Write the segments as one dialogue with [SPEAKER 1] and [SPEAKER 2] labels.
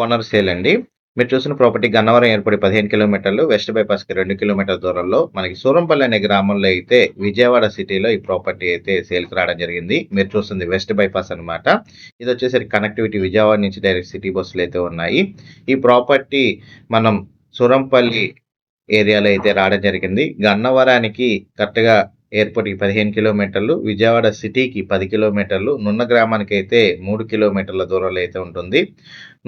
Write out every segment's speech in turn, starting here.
[SPEAKER 1] Owner sale అండి. మీరు చూసిన ప్రాపర్టీ గన్నవరం ఏర్పడి పదిహేను కిలోమీటర్లు వెస్ట్ బైపాస్కి రెండు కిలోమీటర్ల దూరంలో మనకి సూరంపల్లి అనే గ్రామంలో అయితే విజయవాడ సిటీలో ఈ ప్రాపర్టీ అయితే సేల్కి రావడం జరిగింది. మీరు చూస్తుంది వెస్ట్ బైపాస్ అన్నమాట. ఇది వచ్చేసరికి కనెక్టివిటీ విజయవాడ నుంచి డైరెక్ట్ సిటీ బస్సులు అయితే ఉన్నాయి. ఈ ప్రాపర్టీ మనం సూరంపల్లి ఏరియాలో అయితే రావడం జరిగింది. గన్నవరానికి కరెక్ట్గా ఎయిర్పోర్ట్కి పదిహేను కిలోమీటర్లు విజయవాడ సిటీకి పది కిలోమీటర్లు నున్న గ్రామానికి అయితే మూడు కిలోమీటర్ల దూరంలో అయితే ఉంటుంది.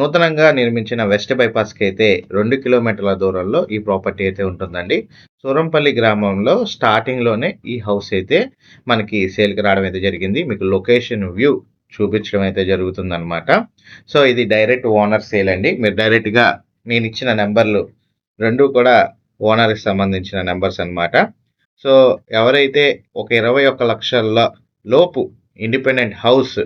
[SPEAKER 1] నూతనంగా నిర్మించిన వెస్ట్ బైపాస్కి అయితే రెండు కిలోమీటర్ల దూరంలో ఈ ప్రాపర్టీ అయితే ఉంటుందండి. సూరంపల్లి గ్రామంలో స్టార్టింగ్లోనే ఈ హౌస్ అయితే మనకి సేల్కి రావడం అయితే జరిగింది. మీకు లొకేషన్ వ్యూ చూపించడం అయితే జరుగుతుందన్నమాట. సో ఇది డైరెక్ట్ ఓనర్ సేల్ అండి. మీరు డైరెక్ట్గా నేను ఇచ్చిన నెంబర్లు రెండు కూడా ఓనర్కి సంబంధించిన నెంబర్స్ అన్నమాట. సో ఎవరైతే ఒక ఇరవై ఒక్క లక్షల లోపు ఇండిపెండెంట్ హౌస్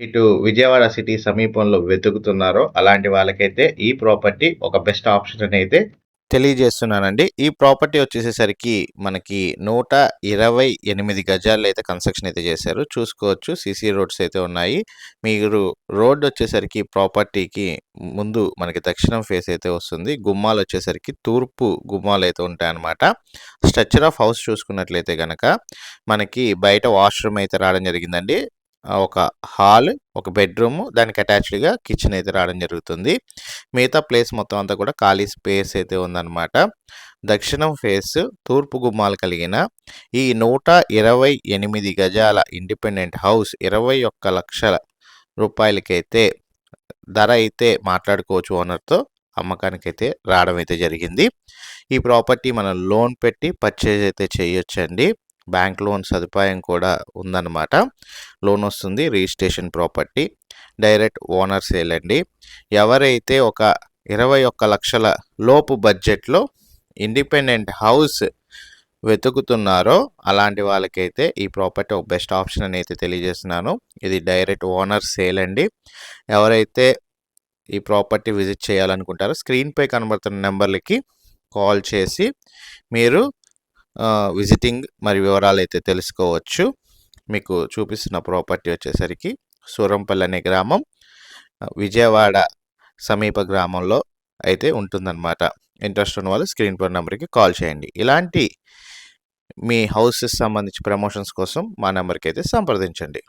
[SPEAKER 1] ఇటు విజయవాడ సిటీ సమీపంలో వెతుకుతున్నారో అలాంటి వాళ్ళకైతే ఈ ప్రాపర్టీ ఒక బెస్ట్ ఆప్షన్ అని అయితే తెలియజేస్తున్నానండి. ఈ ప్రాపర్టీ వచ్చేసేసరికి మనకి నూట ఇరవై ఎనిమిది గజాల్లో అయితే కన్స్ట్రక్షన్ అయితే చేశారు. చూసుకోవచ్చు. సీసీ రోడ్స్ అయితే ఉన్నాయి. మీరు రోడ్ వచ్చేసరికి ప్రాపర్టీకి ముందు మనకి దక్షిణం ఫేస్ అయితే వస్తుంది. గుమ్మాలు వచ్చేసరికి తూర్పు గుమ్మాలు అయితే ఉంటాయన్నమాట. స్ట్రక్చర్ ఆఫ్ హౌస్ చూసుకున్నట్లయితే కనుక మనకి బయట వాష్రూమ్ అయితే రావడం జరిగిందండి. ఒక హాల్ ఒక బెడ్రూమ్ దానికి అటాచ్డ్గా కిచెన్ అయితే రావడం జరుగుతుంది. మిగతా ప్లేస్ మొత్తం అంతా కూడా ఖాళీ స్పేస్ అయితే ఉందన్నమాట. దక్షిణం ఫేస్ తూర్పు గుమ్మాలు కలిగిన ఈ నూట ఇరవై ఎనిమిది గజాల ఇండిపెండెంట్ హౌస్ ఇరవై ఒక్క లక్షల రూపాయలకైతే ధర అయితే మాట్లాడుకోవచ్చు ఓనర్తో అమ్మకానికైతే రావడం అయితే జరిగింది. ఈ ప్రాపర్టీ మనం లోన్ పెట్టి పర్చేజ్ అయితే చేయొచ్చండి. బ్యాంక్ లోన్ సదుపాయం కూడా ఉందన్నమాట. లోన్ వస్తుంది registration property direct owner sale అండి. ఎవరైతే ఒక ఇరవై ఒక్క లక్షల లోపు బడ్జెట్లో ఇండిపెండెంట్ హౌస్ వెతుకుతున్నారో అలాంటి వాళ్ళకైతే ఈ ప్రాపర్టీ ఒక బెస్ట్ ఆప్షన్ అని అయితే తెలియజేస్తున్నాను. ఇది డైరెక్ట్ ఓనర్ సేల్ అండి. ఎవరైతే ఈ ప్రాపర్టీ విజిట్ చేయాలనుకుంటారో స్క్రీన్పై కనబడుతున్న నెంబర్లకి కాల్ చేసి మీరు విజిటింగ్ మరి వివరాలు అయితే తెలుసుకోవచ్చు. మీకు చూపిస్తున్న ప్రాపర్టీ వచ్చేసరికి సూరంపల్లి అనే గ్రామం విజయవాడ సమీప గ్రామంలో అయితే ఉంటుందన్నమాట. ఇంట్రెస్ట్ ఉన్న వాళ్ళు స్క్రీన్ పర్ నెంబర్కి కాల్ చేయండి. ఇలాంటి మీ హౌసెస్ సంబంధించి ప్రమోషన్స్ కోసం మా నెంబర్కి అయితే సంప్రదించండి.